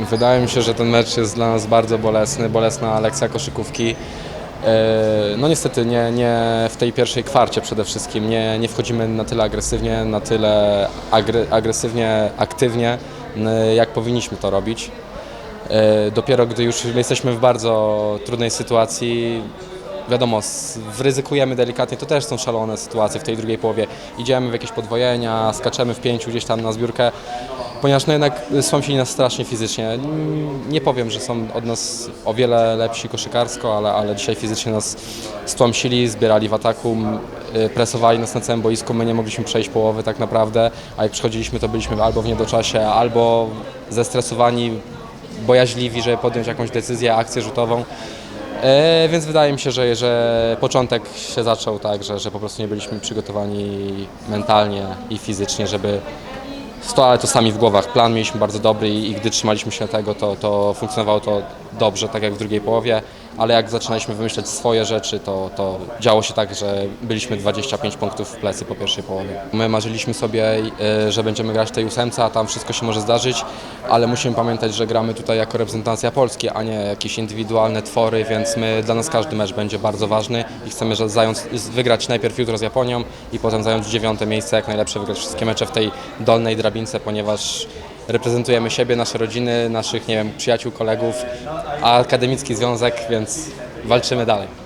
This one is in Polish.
Wydaje mi się, że ten mecz jest dla nas bardzo bolesny, bolesna lekcja koszykówki. E, No niestety nie, nie w tej pierwszej kwarcie przede wszystkim, nie, nie wchodzimy na tyle agresywnie, na tyle agre, agresywnie, aktywnie, jak powinniśmy to robić. E, Dopiero gdy już jesteśmy w bardzo trudnej sytuacji, wiadomo, ryzykujemy delikatnie, to też są szalone sytuacje w tej drugiej połowie. Idziemy w jakieś podwojenia, skaczemy w pięciu gdzieś tam na zbiórkę, ponieważ no jednak słamsili nas strasznie fizycznie. Nie powiem, że są od nas o wiele lepsi koszykarsko, ale, ale dzisiaj fizycznie nas stłamsili, zbierali w ataku, y, presowali nas na całym boisku, my nie mogliśmy przejść połowy tak naprawdę, a jak przychodziliśmy to byliśmy albo w niedoczasie, albo zestresowani, bojaźliwi, żeby podjąć jakąś decyzję, akcję rzutową. E, więc wydaje mi się, że, że początek się zaczął tak, że, że po prostu nie byliśmy przygotowani mentalnie i fizycznie, żeby ale to sami w głowach. Plan mieliśmy bardzo dobry i, i gdy trzymaliśmy się tego, to, to funkcjonowało to dobrze, tak jak w drugiej połowie, ale jak zaczynaliśmy wymyślać swoje rzeczy, to, to działo się tak, że byliśmy 25 punktów w plecy po pierwszej połowie. My marzyliśmy sobie, e, że będziemy grać w tej ósemce, a tam wszystko się może zdarzyć, ale musimy pamiętać, że gramy tutaj jako reprezentacja Polski, a nie jakieś indywidualne twory, więc my, dla nas każdy mecz będzie bardzo ważny i chcemy że zająć, wygrać najpierw jutro z Japonią i potem zająć dziewiąte miejsce, jak najlepsze wygrać wszystkie mecze w tej dolnej drabince, ponieważ reprezentujemy siebie, nasze rodziny, naszych, nie wiem, przyjaciół, kolegów, a akademicki związek, więc walczymy dalej.